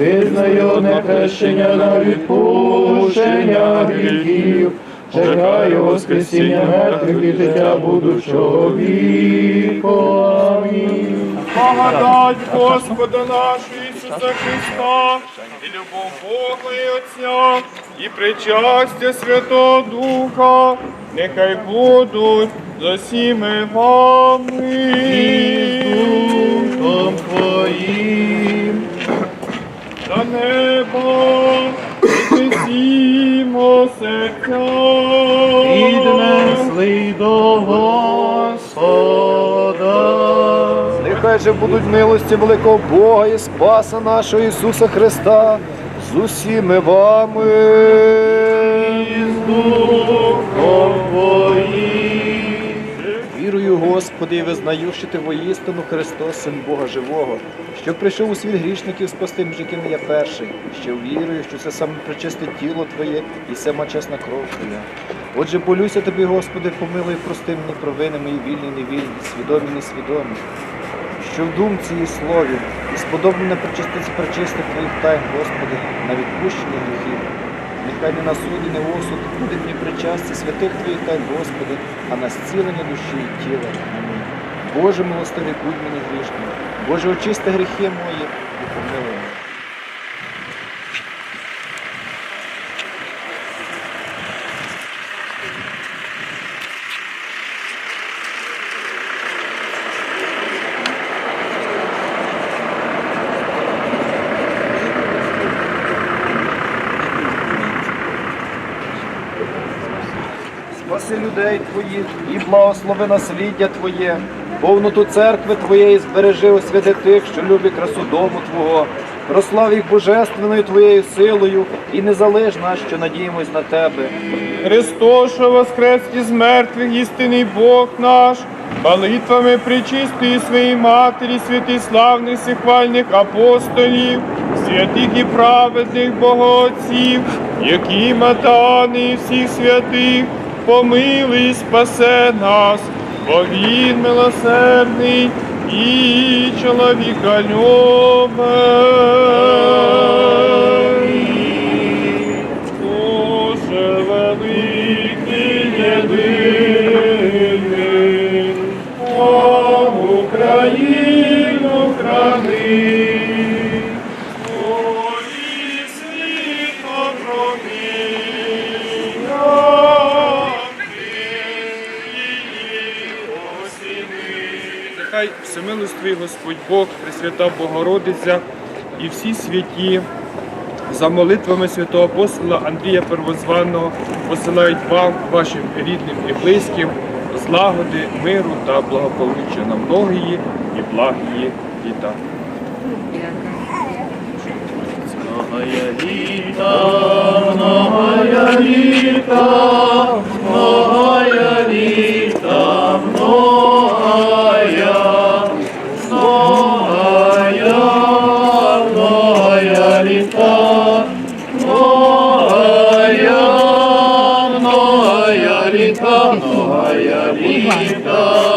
Визнаю не хрещення на відпущення гріхів, чекаю Воскресіння мертвих і життя будучого віку. Амінь. Благодать Господа нашої. Ісуса Христа, і любов Бога і Отця, і причастя Святого Духа, нехай будуть за всіми вами. Духом Твоїм. До неба піднесімо серця. Господа. Будуть милості великого Бога і Спаса нашого Ісуса Христа з усіми вами. Вірую, Господи, і визнаю, що Ти воістину Христос, Син Бога Живого, що прийшов у світ грішників спасти, якими я перший, що вірую, що це саме причисте тіло Твоє і сама чесна кров Твоя. Отже, болюся Тобі, Господи, помилуй, прости мені провини мої вільні, невільні, свідомі, несвідомі, що в думці і слові, і сподобано на причистиці причистих Твоїх тайн, Господи, на відпущення гріхів. Нехай не на суді, не не осуд буде мені причастя святих Твоїх тайн, Господи, а на зцілення душі і тіла. Амінь. Боже милостивий, будь мені грішним. Боже, очисти гріхи мої і помилуй Спаси людей Твоїх і благослови насліддя Твоє, повноту церкви Твоєї збережи освяти тих, що люблять красу дому Твого. Прослав їх божественною Твоєю силою і не залиш нас, що надіємось на Тебе. Христос, що воскрес із мертвих, істинний Бог наш, молитвами причистої своєї матері, святих славних сихвальних апостолів, святих і праведних богоотців, які матани всіх святих, помилуй спасе нас, бо він милосердний і чоловіка Боже Нехай всемилостивий Господь Бог, Пресвята Богородиця і всі святі за молитвами святого апостола Андрія Первозваного посилають вам, вашим рідним і близьким, злагоди, миру та благополуччя на многії і благії літа. Многая літа, многая літа, многая